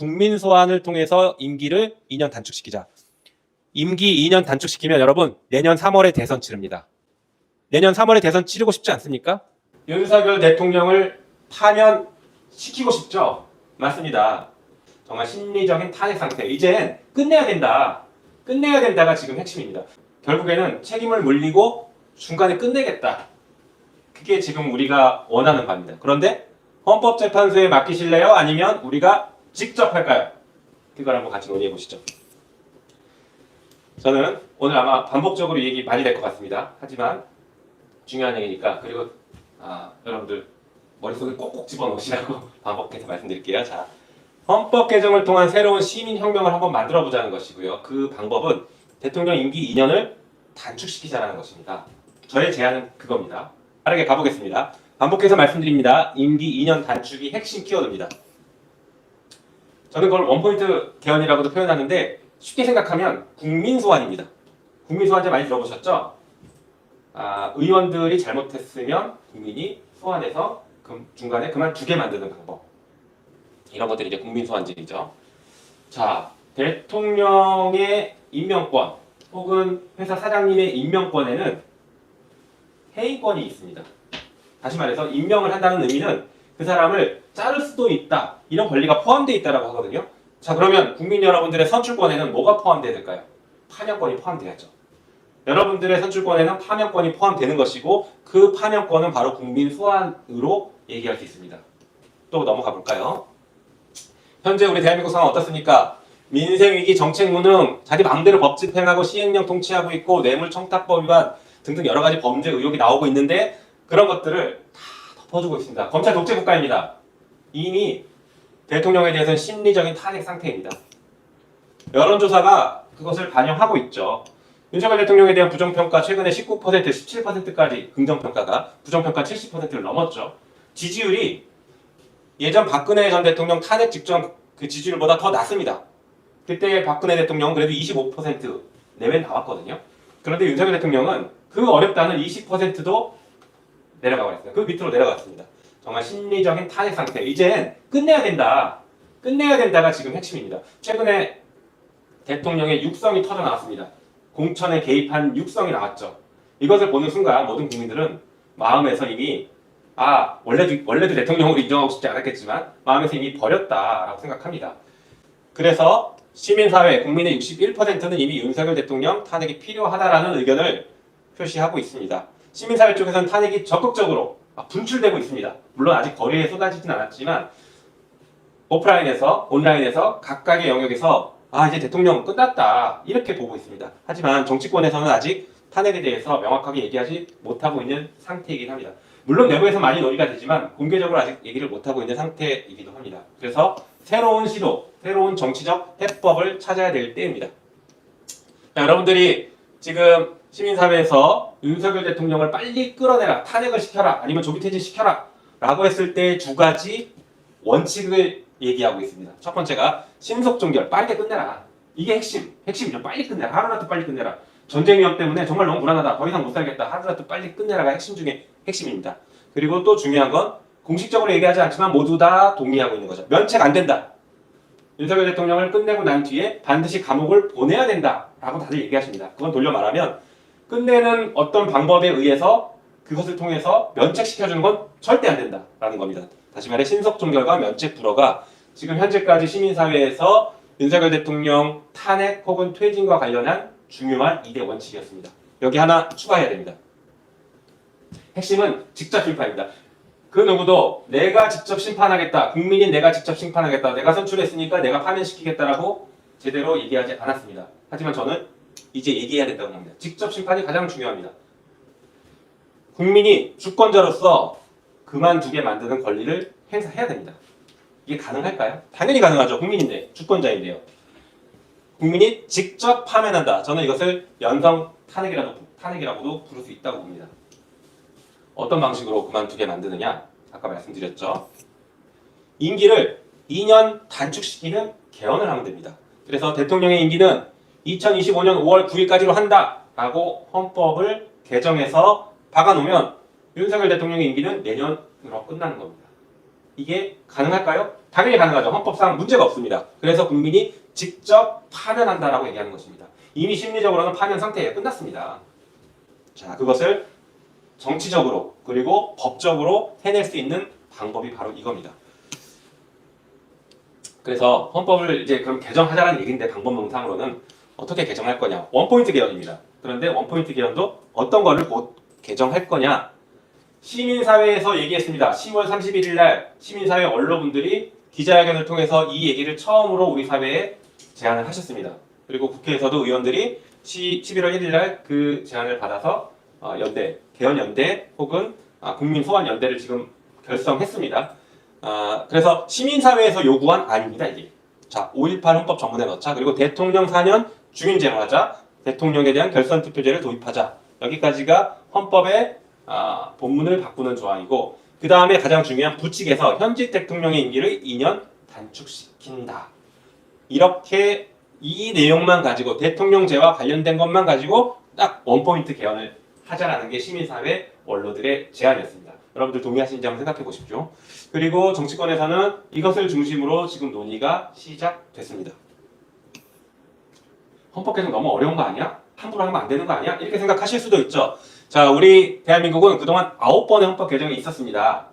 국민 소환을 통해서 임기를 2년 단축시키자. 임기 2년 단축시키면 여러분 내년 3월에 대선 치릅니다. 내년 3월에 대선 치르고 싶지 않습니까? 윤석열 대통령을 파면 시키고 싶죠? 맞습니다. 정말 심리적인 탄핵 상태. 이젠 끝내야 된다. 끝내야 된다가 지금 핵심입니다. 결국에는 책임을 물리고 중간에 끝내겠다. 그게 지금 우리가 원하는 바입니다. 그런데 헌법재판소에 맡기실래요? 아니면 우리가 직접 할까요? 그걸 한번 같이 논의해 보시죠. 저는 오늘 아마 반복적으로 이 얘기 많이 될 것 같습니다. 하지만 중요한 얘기니까 그리고 아, 여러분들 머릿속에 꼭꼭 집어넣으시라고 반복해서 말씀드릴게요. 자, 헌법 개정을 통한 새로운 시민 혁명을 한번 만들어 보자는 것이고요. 그 방법은 대통령 임기 2년을 단축시키자는 것입니다. 저의 제안은 그겁니다. 빠르게 가보겠습니다. 반복해서 말씀드립니다. 임기 2년 단축이 핵심 키워드입니다. 저는 그걸 원포인트 개헌이라고도 표현하는데 쉽게 생각하면 국민 소환입니다. 국민 소환제 많이 들어보셨죠? 아, 의원들이 잘못했으면 국민이 소환해서 그 중간에 그만두게 만드는 방법. 이런 것들이 이제 국민 소환제이죠. 자, 대통령의 임명권 혹은 회사 사장님의 임명권에는 해임권이 있습니다. 다시 말해서 임명을 한다는 의미는 그 사람을 자를 수도 있다 이런 권리가 포함되어 있다라고 하거든요. 자 그러면 국민 여러분들의 선출권에는 뭐가 포함되어야 될까요? 파면권이 포함돼야죠. 여러분들의 선출권에는 파면권이 포함되는 것이고 그 파면권은 바로 국민 소환으로 얘기할 수 있습니다. 또 넘어가 볼까요? 현재 우리 대한민국 상황 어떻습니까? 민생 위기, 정책 무능, 자기 마음대로 법 집행하고 시행령 통치하고 있고 뇌물 청탁법 위반 등등 여러 가지 범죄 의혹이 나오고 있는데 그런 것들을 다 덮어주고 있습니다. 검찰 독재 국가입니다. 이미 대통령에 대해서는 심리적인 탄핵 상태입니다. 여론조사가 그것을 반영하고 있죠. 윤석열 대통령에 대한 부정평가 최근에 19% 17%까지 긍정평가가 부정평가 70%를 넘었죠. 지지율이 예전 박근혜 전 대통령 탄핵 직전 그 지지율보다 더 낮습니다. 그때 박근혜 대통령은 그래도 25% 내외 나왔거든요. 그런데 윤석열 대통령은 그 어렵다는 20%도 내려가고 있어요. 그 밑으로 내려갔습니다. 정말 심리적인 탄핵 상태. 이젠 끝내야 된다. 끝내야 된다가 지금 핵심입니다. 최근에 대통령의 육성이 터져 나왔습니다. 공천에 개입한 육성이 나왔죠. 이것을 보는 순간 모든 국민들은 마음에서 이미 아 원래도 원래도 대통령으로 인정하고 싶지 않았겠지만 마음에서 이미 버렸다라고 생각합니다. 그래서 시민사회 국민의 61%는 이미 윤석열 대통령 탄핵이 필요하다라는 의견을 표시하고 있습니다. 시민사회 쪽에서는 탄핵이 적극적으로 분출되고 있습니다. 물론 아직 거리에 쏟아지진 않았지만 오프라인에서 온라인에서 각각의 영역에서 아 이제 대통령 끝났다 이렇게 보고 있습니다. 하지만 정치권에서는 아직 탄핵에 대해서 명확하게 얘기하지 못하고 있는 상태이긴 합니다. 물론 내부에서 많이 논의가 되지만 공개적으로 아직 얘기를 못하고 있는 상태이기도 합니다. 그래서 새로운 시도, 새로운 정치적 해법을 찾아야 될 때입니다. 자, 여러분들이 지금 시민사회에서 윤석열 대통령을 빨리 끌어내라, 탄핵을 시켜라, 아니면 조기 퇴진 시켜라 라고 했을 때 두 가지 원칙을 얘기하고 있습니다. 첫 번째가 신속 종결, 빠르게 끝내라. 이게 핵심, 핵심이죠. 빨리 끝내라. 하루라도 빨리 끝내라. 전쟁 위험 때문에 정말 너무 불안하다. 더 이상 못 살겠다. 하루라도 빨리 끝내라가 핵심 중에 핵심입니다. 그리고 또 중요한 건 공식적으로 얘기하지 않지만 모두 다 동의하고 있는 거죠. 면책 안 된다. 윤석열 대통령을 끝내고 난 뒤에 반드시 감옥을 보내야 된다라고 다들 얘기하십니다. 그건 돌려 말하면 끝내는 어떤 방법에 의해서 그것을 통해서 면책시켜주는 건 절대 안 된다라는 겁니다. 다시 말해 신속 종결과 면책 불허가 지금 현재까지 시민사회에서 윤석열 대통령 탄핵 혹은 퇴진과 관련한 중요한 2대 원칙이었습니다. 여기 하나 추가해야 됩니다. 핵심은 직접 심판입니다. 그 누구도 내가 직접 심판하겠다, 국민인 내가 직접 심판하겠다, 내가 선출했으니까 내가 파면시키겠다라고 제대로 얘기하지 않았습니다. 하지만 저는 이제 얘기해야 된다고 합니다. 직접 심판이 가장 중요합니다. 국민이 주권자로서 그만두게 만드는 권리를 행사해야 됩니다. 이게 가능할까요? 당연히 가능하죠. 국민인데, 주권자인데요. 국민이 직접 파면한다. 저는 이것을 연성 탄핵이라도 탄핵이라고도 부를 수 있다고 봅니다. 어떤 방식으로 그만두게 만드느냐? 아까 말씀드렸죠. 임기를 2년 단축시키는 개헌을 하면 됩니다. 그래서 대통령의 임기는 2025년 5월 9일까지로 한다라고 헌법을 개정해서 박아놓으면 윤석열 대통령의 임기는 내년으로 끝나는 겁니다. 이게 가능할까요? 당연히 가능하죠. 헌법상 문제가 없습니다. 그래서 국민이 직접 파면한다라고 얘기하는 것입니다. 이미 심리적으로는 파면 상태에 끝났습니다. 자, 그것을 정치적으로 그리고 법적으로 해낼 수 있는 방법이 바로 이겁니다. 그래서 헌법을 이제 그럼 개정하자라는 얘기인데 방법론상으로는 어떻게 개정할 거냐? 원포인트 개헌입니다. 그런데 원포인트 개헌도 어떤 거를 곧 개정할 거냐? 시민사회에서 얘기했습니다. 10월 31일 날 시민사회 언론분들이 기자회견을 통해서 이 얘기를 처음으로 우리 사회에 제안을 하셨습니다. 그리고 국회에서도 의원들이 시, 11월 1일 날 그 제안을 받아서 어, 연대, 개헌연대 혹은 아, 국민소환연대를 지금 결성했습니다. 아, 그래서 시민사회에서 요구한 안입니다, 이게. 자, 5.18 헌법 정문에 넣자. 그리고 대통령 4년 중임제로 하자. 대통령에 대한 결선 투표제를 도입하자. 여기까지가 헌법의 아, 본문을 바꾸는 조항이고 그 다음에 가장 중요한 부칙에서 현직 대통령의 임기를 2년 단축시킨다. 이렇게 이 내용만 가지고 대통령제와 관련된 것만 가지고 딱 원포인트 개헌을 하자라는 게 시민사회 원로들의 제안이었습니다. 여러분들 동의하시는지 한번 생각해 보십시오. 그리고 정치권에서는 이것을 중심으로 지금 논의가 시작됐습니다. 헌법 개정 너무 어려운 거 아니야? 함부로 하면 안 되는 거 아니야? 이렇게 생각하실 수도 있죠. 자, 우리 대한민국은 그동안 아홉 번의 헌법 개정이 있었습니다.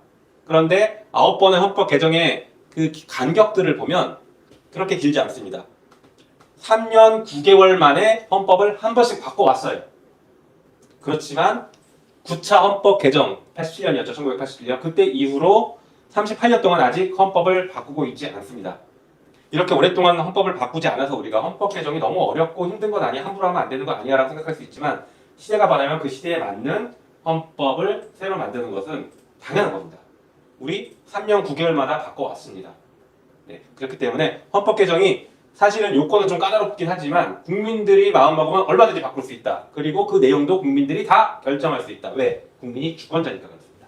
그런데 아홉 번의 헌법 개정의 그 간격들을 보면 그렇게 길지 않습니다. 3년 9개월 만에 헌법을 한 번씩 바꿔왔어요. 그렇지만 9차 헌법 개정 87년이었죠. 1987년. 그때 이후로 38년 동안 아직 헌법을 바꾸고 있지 않습니다. 이렇게 오랫동안 헌법을 바꾸지 않아서 우리가 헌법 개정이 너무 어렵고 힘든 건 아니야, 함부로 하면 안 되는 거 아니야라고 생각할 수 있지만 시대가 변하면 그 시대에 맞는 헌법을 새로 만드는 것은 당연한 겁니다. 우리 3년 9개월마다 바꿔왔습니다. 네, 그렇기 때문에 헌법 개정이 사실은 요건은 좀 까다롭긴 하지만 국민들이 마음먹으면 얼마든지 바꿀 수 있다. 그리고 그 내용도 국민들이 다 결정할 수 있다. 왜? 국민이 주권자니까 그렇습니다.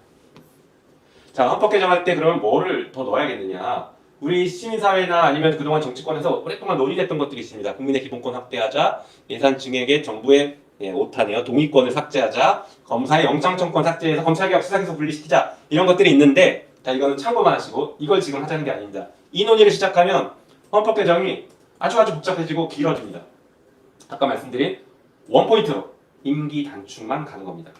자, 헌법 개정할 때 그러면 뭐를 더 넣어야겠느냐? 우리 시민사회나 아니면 그동안 정치권에서 오랫동안 논의됐던 것들이 있습니다. 국민의 기본권 확대하자, 예산층에게 정부의 예, 오타네요. 동의권을 삭제하자, 검사의 영장청권 삭제해서 검찰개혁 수사기소 분리시키자 이런 것들이 있는데 자 이거는 참고만 하시고 이걸 지금 하자는 게 아닙니다. 이 논의를 시작하면 헌법 개정이 아주 아주 복잡해지고 길어집니다. 아까 말씀드린 원포인트로 임기 단축만 가는 겁니다.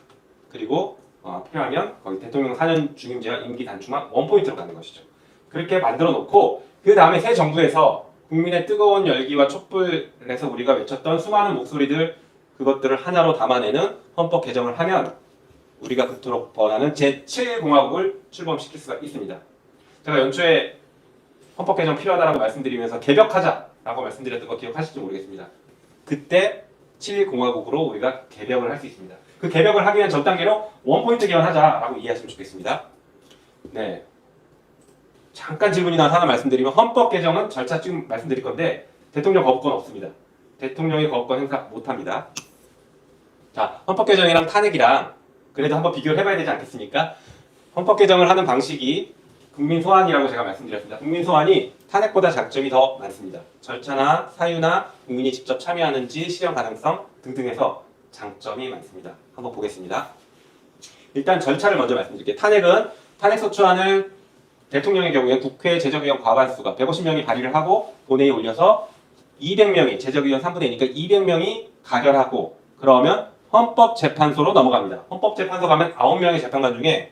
그리고 어, 필요하면 거기 대통령 4년 중임제와 임기 단축만 원포인트로 가는 것이죠. 그렇게 만들어 놓고 그 다음에 새 정부에서 국민의 뜨거운 열기와 촛불에서 우리가 외쳤던 수많은 목소리들 그것들을 하나로 담아내는 헌법 개정을 하면 우리가 그토록 원하는 제7공화국을 출범시킬 수가 있습니다. 제가 연초에 헌법 개정 필요하다고 말씀드리면서 개벽하자라고 말씀드렸던 거 기억하실지 모르겠습니다. 그때 7공화국으로 우리가 개벽을 할 수 있습니다. 그 개벽을 하기 위한 전 단계로 원포인트 개헌하자라고 이해하시면 좋겠습니다. 네. 잠깐 질문이 나와서 하나 말씀드리면 헌법 개정은 절차 지금 말씀드릴 건데 대통령 거부권 없습니다. 대통령이 거부권 행사 못합니다. 자, 헌법 개정이랑 탄핵이랑 그래도 한번 비교를 해봐야 되지 않겠습니까? 헌법 개정을 하는 방식이 국민 소환이라고 제가 말씀드렸습니다. 국민 소환이 탄핵보다 장점이 더 많습니다. 절차나 사유나 국민이 직접 참여하는지 실현 가능성 등등에서 장점이 많습니다. 한번 보겠습니다. 일단 절차를 먼저 말씀드릴게요. 탄핵은 탄핵소추안을 대통령의 경우에 국회 제적의원 과반수가 150명이 발의를 하고 본회의에 올려서 200명이 제적의원 3분의 2니까 200명이 가결하고 그러면 헌법재판소로 넘어갑니다. 헌법재판소 가면 9명의 재판관 중에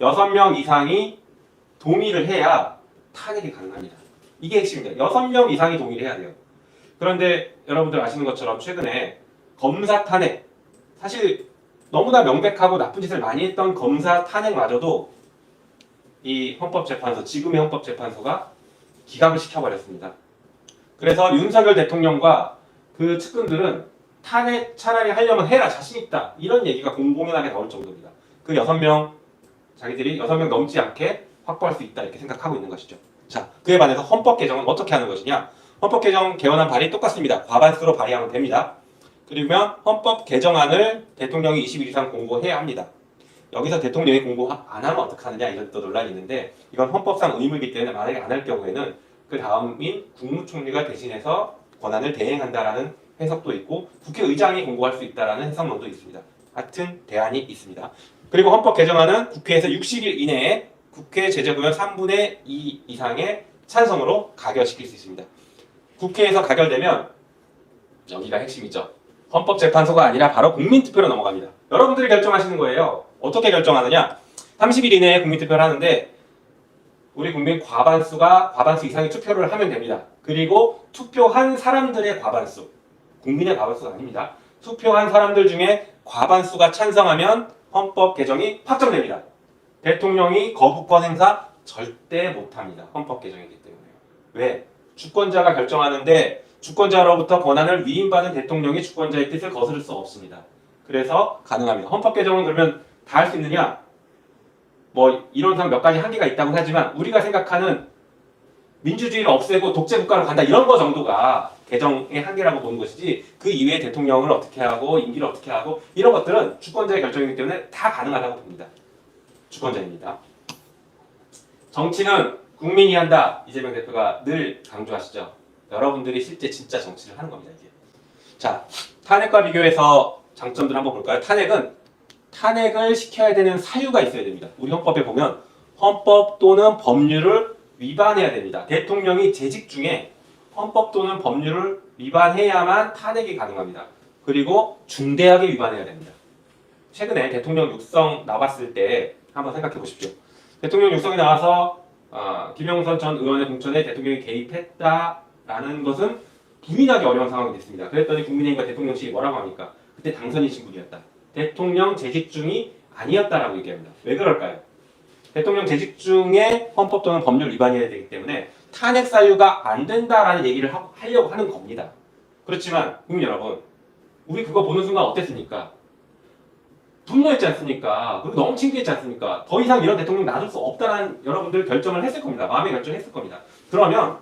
6명 이상이 동의를 해야 탄핵이 가능합니다. 이게 핵심입니다. 6명 이상이 동의를 해야 돼요. 그런데 여러분들 아시는 것처럼 최근에 검사 탄핵 사실 너무나 명백하고 나쁜 짓을 많이 했던 검사 탄핵마저도 이 헌법재판소 지금의 헌법재판소가 기각을 시켜버렸습니다. 그래서 윤석열 대통령과 그 측근들은 탄핵 차라리 하려면 해라 자신 있다 이런 얘기가 공공연하게 나올 정도입니다. 그 여섯 명 자기들이 여섯 명 넘지 않게 확보할 수 있다 이렇게 생각하고 있는 것이죠. 자 그에 반해서 헌법 개정은 어떻게 하는 것이냐? 헌법 개정 개헌안 발의 똑같습니다. 과반수로 발의하면 됩니다. 그러면 헌법 개정안을 대통령이 20일 이상 공고해야 합니다. 여기서 대통령이 공고 안 하면 어떡하느냐 이런 또 논란이 있는데 이건 헌법상 의무이기 때문에 만약에 안 할 경우에는 그 다음인 국무총리가 대신해서 권한을 대행한다라는 해석도 있고 국회의장이 공고할 수 있다라는 해석론도 있습니다. 같은 대안이 있습니다. 그리고 헌법 개정안은 국회에서 60일 이내에 국회 제재구역 3분의 2 이상의 찬성으로 가결시킬 수 있습니다. 국회에서 가결되면 여기가 핵심이죠. 헌법재판소가 아니라 바로 국민투표로 넘어갑니다. 여러분들이 결정하시는 거예요. 어떻게 결정하느냐? 30일 이내에 국민투표를 하는데 우리 국민 과반수가 과반수 이상의 투표를 하면 됩니다. 그리고 투표한 사람들의 과반수, 국민의 과반수가 아닙니다. 투표한 사람들 중에 과반수가 찬성하면 헌법 개정이 확정됩니다. 대통령이 거부권 행사 절대 못합니다. 헌법 개정이기 때문에. 왜? 주권자가 결정하는데 주권자로부터 권한을 위임받은 대통령이 주권자의 뜻을 거스를 수 없습니다. 그래서 가능합니다. 헌법 개정은 그러면 다 할 수 있느냐? 뭐 이론상 몇 가지 한계가 있다고 하지만 우리가 생각하는 민주주의를 없애고 독재 국가로 간다 이런 거 정도가 개정의 한계라고 보는 것이지 그 이외에 대통령을 어떻게 하고 임기를 어떻게 하고 이런 것들은 주권자의 결정이기 때문에 다 가능하다고 봅니다. 주권자입니다. 정치는 국민이 한다 이재명 대표가 늘 강조하시죠. 여러분들이 실제 진짜 정치를 하는 겁니다 이게. 자 탄핵과 비교해서 장점들 한번 볼까요? 탄핵은 탄핵을 시켜야 되는 사유가 있어야 됩니다. 우리 헌법에 보면 헌법 또는 법률을 위반해야 됩니다. 대통령이 재직 중에 헌법 또는 법률을 위반해야만 탄핵이 가능합니다. 그리고 중대하게 위반해야 됩니다. 최근에 대통령 육성 나왔을 때 한번 생각해 보십시오. 대통령 육성이 나와서 어, 김영선 전 의원의 공천에 대통령이 개입했다라는 것은 부인하기 어려운 상황이 됐습니다. 그랬더니 국민의힘과 대통령실이 뭐라고 합니까? 그때 당선이신 분이었다. 대통령 재직 중이 아니었다라고 얘기합니다. 왜 그럴까요? 대통령 재직 중에 헌법 또는 법률 위반이어야 되기 때문에 탄핵 사유가 안 된다라는 얘기를 하, 하려고 하는 겁니다. 그렇지만 국민 여러분, 우리 그거 보는 순간 어땠습니까? 분노했지 않습니까? 그리고 너무 창피했지 않습니까? 더 이상 이런 대통령 놔둘 수 없다는 여러분들 결정을 했을 겁니다. 마음의 결정했을 겁니다. 그러면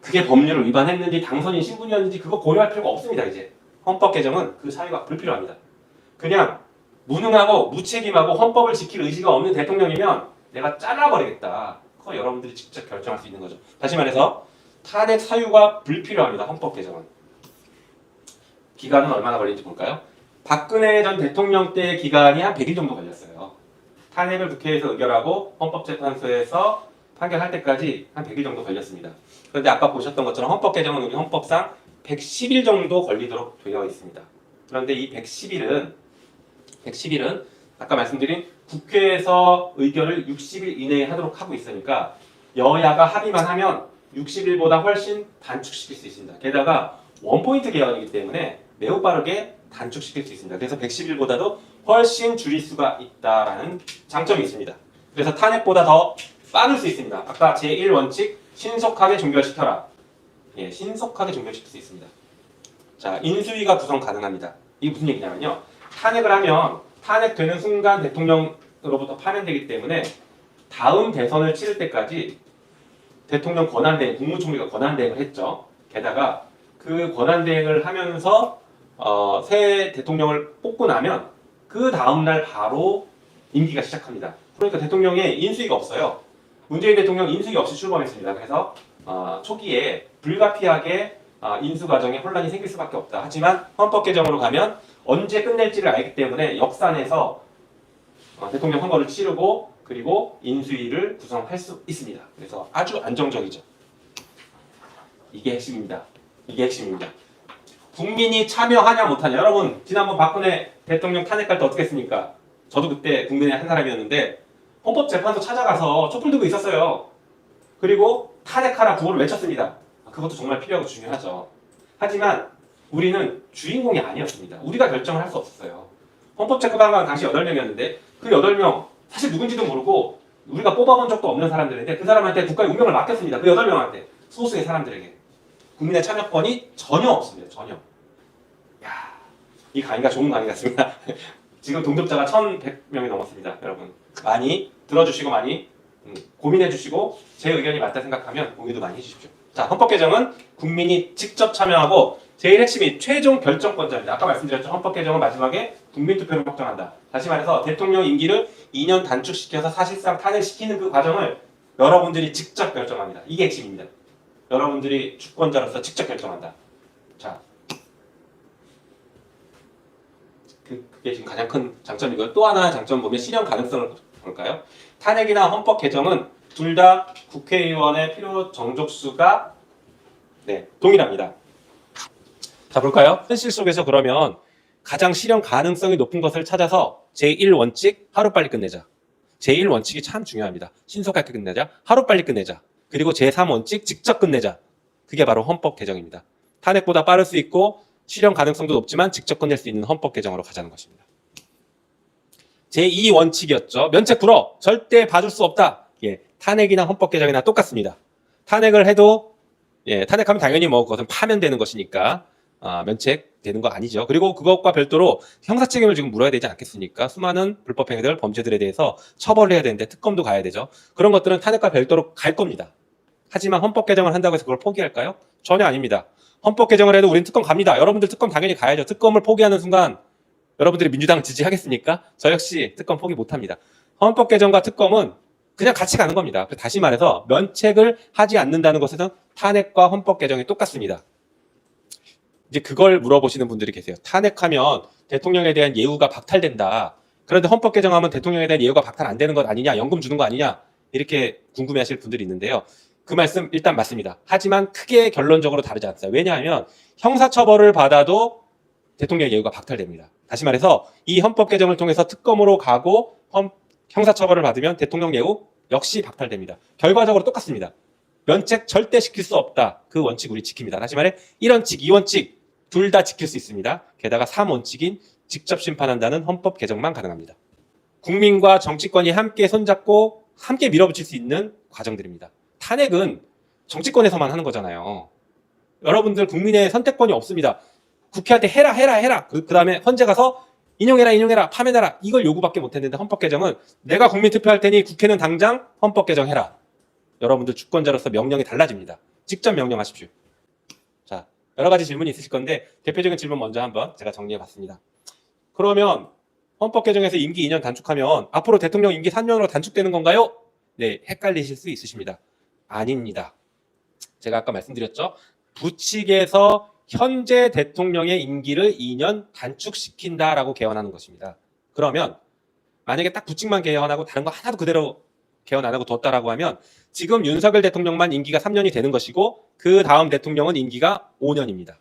그게 법률을 위반했는지 당선인 신분이었는지 그거 고려할 필요가 없습니다. 이제 헌법 개정은 그 사유가 불필요합니다. 그냥 무능하고 무책임하고 헌법을 지킬 의지가 없는 대통령이면 내가 잘라버리겠다. 그거 여러분들이 직접 결정할 수 있는 거죠. 다시 말해서 탄핵 사유가 불필요합니다. 헌법 개정은. 기간은 얼마나 걸리는지 볼까요? 박근혜 전 대통령 때 기간이 한 100일 정도 걸렸어요. 탄핵을 국회에서 의결하고 헌법재판소에서 판결할 때까지 한 100일 정도 걸렸습니다. 그런데 아까 보셨던 것처럼 헌법 개정은 우리 헌법상 110일 정도 걸리도록 되어 있습니다. 그런데 이 110일은 110일은 아까 말씀드린 국회에서 의결을 60일 이내에 하도록 하고 있으니까 여야가 합의만 하면 60일보다 훨씬 단축시킬 수 있습니다. 게다가 원포인트 개헌이기 때문에 매우 빠르게 단축시킬 수 있습니다. 그래서 110일보다도 훨씬 줄일 수가 있다라는 장점이 있습니다. 그래서 탄핵보다 더 빠를 수 있습니다. 아까 제1원칙 신속하게 종결시켜라. 예, 신속하게 종결시킬 수 있습니다. 자, 인수위가 구성 가능합니다. 이게 무슨 얘기냐면요. 탄핵을 하면 탄핵되는 순간 대통령으로부터 파면되기 때문에 다음 대선을 치를 때까지 대통령 권한대행, 국무총리가 권한대행을 했죠. 게다가 그 권한대행을 하면서 어, 새 대통령을 뽑고 나면 그 다음날 바로 임기가 시작합니다. 그러니까 대통령에 인수위가 없어요. 문재인 대통령 인수위 없이 출범했습니다. 그래서 어, 초기에 불가피하게 어, 인수 과정에 혼란이 생길 수밖에 없다. 하지만 헌법 개정으로 가면 언제 끝낼지를 알기 때문에 역산해서 어, 대통령 선거를 치르고 그리고 인수위를 구성할 수 있습니다. 그래서 아주 안정적이죠. 이게 핵심입니다. 이게 핵심입니다. 국민이 참여하냐 못하냐. 여러분 지난번 박근혜 대통령 탄핵할 때 어떻게 했습니까? 저도 그때 국민의 한 사람이었는데 헌법재판소 찾아가서 촛불 들고 있었어요. 그리고 탄핵하라 구호를 외쳤습니다. 그것도 정말 필요하고 중요하죠. 하지만 우리는 주인공이 아니었습니다. 우리가 결정을 할 수 없었어요. 헌법 재판관 당시 8명이었는데 그 8명 사실 누군지도 모르고 우리가 뽑아본 적도 없는 사람들인데 그 사람한테 국가의 운명을 맡겼습니다. 그 8명한테 소수의 사람들에게 국민의 참여권이 전혀 없습니다. 전혀. 야, 이 강의가 좋은 강의 같습니다. 지금 동접자가 1,100명이 넘었습니다. 여러분 많이 들어주시고 많이 음, 고민해 주시고 제 의견이 맞다 생각하면 공유도 많이 해주십시오. 자, 헌법 개정은 국민이 직접 참여하고 제일 핵심이 최종 결정권자입니다. 아까 말씀드렸죠. 헌법 개정은 마지막에 국민 투표를 확정한다. 다시 말해서 대통령 임기를 2년 단축시켜서 사실상 탄핵시키는 그 과정을 여러분들이 직접 결정합니다. 이게 핵심입니다. 여러분들이 주권자로서 직접 결정한다. 자, 그, 그게 지금 가장 큰 장점이고요. 또 하나 장점 보면 실현 가능성을 볼까요? 탄핵이나 헌법 개정은 둘 다 국회의원의 필요 정족수가 네, 동일합니다. 자 볼까요? 현실 속에서 그러면 가장 실현 가능성이 높은 것을 찾아서 제1원칙 하루빨리 끝내자. 제1원칙이 참 중요합니다. 신속하게 끝내자. 하루빨리 끝내자. 그리고 제3원칙 직접 끝내자. 그게 바로 헌법 개정입니다. 탄핵보다 빠를 수 있고 실현 가능성도 높지만 직접 끝낼 수 있는 헌법 개정으로 가자는 것입니다. 제2원칙이었죠. 면책 불허. 절대 봐줄 수 없다. 예, 탄핵이나 헌법 개정이나 똑같습니다. 탄핵을 해도 예, 탄핵하면 당연히 뭐 그것은 파면되는 것이니까 아, 면책되는 거 아니죠. 그리고 그것과 별도로 형사 책임을 지금 물어야 되지 않겠습니까? 수많은 불법 행위들, 범죄들에 대해서 처벌을 해야 되는데 특검도 가야 되죠. 그런 것들은 탄핵과 별도로 갈 겁니다. 하지만 헌법 개정을 한다고 해서 그걸 포기할까요? 전혀 아닙니다. 헌법 개정을 해도 우리는 특검 갑니다. 여러분들 특검 당연히 가야죠. 특검을 포기하는 순간 여러분들이 민주당 지지하겠습니까? 저 역시 특검 포기 못합니다. 헌법 개정과 특검은 그냥 같이 가는 겁니다. 그래서 다시 말해서 면책을 하지 않는다는 것에는 탄핵과 헌법 개정이 똑같습니다. 이제 그걸 물어보시는 분들이 계세요. 탄핵하면 대통령에 대한 예우가 박탈된다. 그런데 헌법 개정하면 대통령에 대한 예우가 박탈 안 되는 것 아니냐, 연금 주는 거 아니냐 이렇게 궁금해하실 분들이 있는데요. 그 말씀 일단 맞습니다. 하지만 크게 결론적으로 다르지 않습니다. 왜냐하면 형사처벌을 받아도 대통령 예우가 박탈됩니다. 다시 말해서 이 헌법 개정을 통해서 특검으로 가고 헌- 형사처벌을 받으면 대통령 예우 역시 박탈됩니다. 결과적으로 똑같습니다. 면책 절대 시킬 수 없다. 그 원칙 우리 지킵니다. 다시 말해 1원칙, 2원칙 둘 다 지킬 수 있습니다. 게다가 3원칙인 직접 심판한다는 헌법 개정만 가능합니다. 국민과 정치권이 함께 손잡고 함께 밀어붙일 수 있는 과정들입니다. 탄핵은 정치권에서만 하는 거잖아요. 여러분들 국민의 선택권이 없습니다. 국회한테 해라 해라 해라. 그, 그 다음에 헌재 가서 인용해라 인용해라 파면해라 이걸 요구밖에 못했는데 헌법 개정은 내가 국민 투표할 테니 국회는 당장 헌법 개정해라. 여러분들 주권자로서 명령이 달라집니다. 직접 명령하십시오. 자 여러 가지 질문이 있으실 건데 대표적인 질문 먼저 한번 제가 정리해 봤습니다. 그러면 헌법 개정에서 임기 2년 단축하면 앞으로 대통령 임기 3년으로 단축되는 건가요? 네, 헷갈리실 수 있으십니다. 아닙니다. 제가 아까 말씀드렸죠. 부칙에서 현재 대통령의 임기를 2년 단축시킨다라고 개헌하는 것입니다. 그러면 만약에 딱 부칙만 개헌하고 다른 거 하나도 그대로 개헌 안 하고 뒀다라고 하면 지금 윤석열 대통령만 임기가 3년이 되는 것이고 그 다음 대통령은 임기가 5년입니다.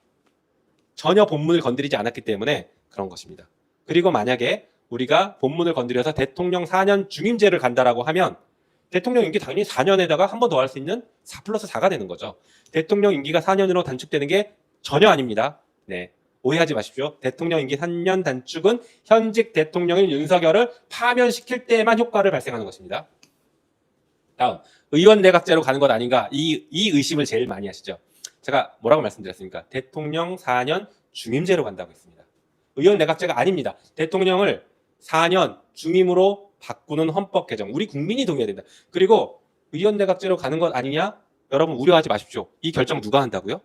전혀 본문을 건드리지 않았기 때문에 그런 것입니다. 그리고 만약에 우리가 본문을 건드려서 대통령 4년 중임제를 간다라고 하면 대통령 임기 당연히 4년에다가 한 번 더 할 수 있는 4 플러스 4가 되는 거죠. 대통령 임기가 4년으로 단축되는 게 전혀 아닙니다. 네. 오해하지 마십시오. 대통령 임기 3년 단축은 현직 대통령인 윤석열을 파면시킬 때만 효과를 발생하는 것입니다. 다음, 의원 내각제로 가는 것 아닌가? 이, 이 의심을 제일 많이 하시죠. 제가 뭐라고 말씀드렸습니까? 대통령 4년 중임제로 간다고 했습니다. 의원 내각제가 아닙니다. 대통령을 4년 중임으로 바꾸는 헌법 개정. 우리 국민이 동의해야 된다. 그리고 의원 내각제로 가는 것 아니냐? 여러분 우려하지 마십시오. 이 결정 누가 한다고요?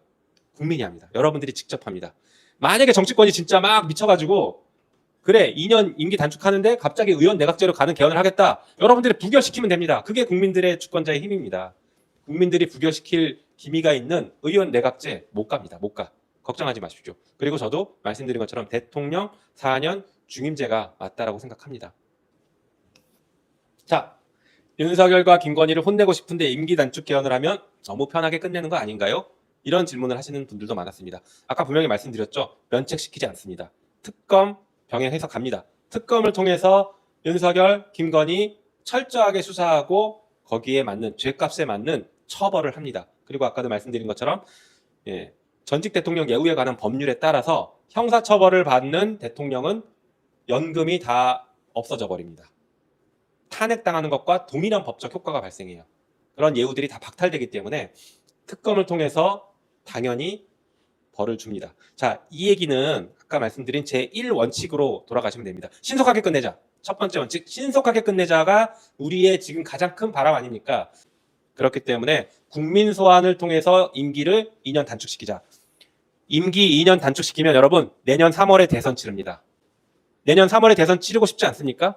국민이 합니다. 여러분들이 직접 합니다. 만약에 정치권이 진짜 막 미쳐가지고 그래 2년 임기 단축하는데 갑자기 의원 내각제로 가는 개헌을 하겠다. 여러분들이 부결시키면 됩니다. 그게 국민들의 주권자의 힘입니다. 국민들이 부결시킬 기미가 있는 의원 내각제 못 갑니다. 못 가. 걱정하지 마십시오. 그리고 저도 말씀드린 것처럼 대통령 4년 중임제가 맞다라고 생각합니다. 자, 윤석열과 김건희를 혼내고 싶은데 임기 단축 개헌을 하면 너무 편하게 끝내는 거 아닌가요? 이런 질문을 하시는 분들도 많았습니다. 아까 분명히 말씀드렸죠. 면책시키지 않습니다. 특검 병행해서 갑니다. 특검을 통해서 윤석열, 김건희 철저하게 수사하고 거기에 맞는 죄값에 맞는 처벌을 합니다. 그리고 아까도 말씀드린 것처럼 예, 전직 대통령 예우에 관한 법률에 따라서 형사 처벌을 받는 대통령은 연금이 다 없어져 버립니다. 탄핵당하는 것과 동일한 법적 효과가 발생해요. 그런 예우들이 다 박탈되기 때문에 특검을 통해서 당연히 벌을 줍니다. 자, 이 얘기는 아까 말씀드린 제 1원칙으로 돌아가시면 됩니다. 신속하게 끝내자. 첫 번째 원칙, 신속하게 끝내자가 우리의 지금 가장 큰 바람 아닙니까? 그렇기 때문에 국민 소환을 통해서 임기를 2년 단축시키자. 임기 2년 단축시키면 여러분 내년 3월에 대선 치릅니다. 내년 3월에 대선 치르고 싶지 않습니까?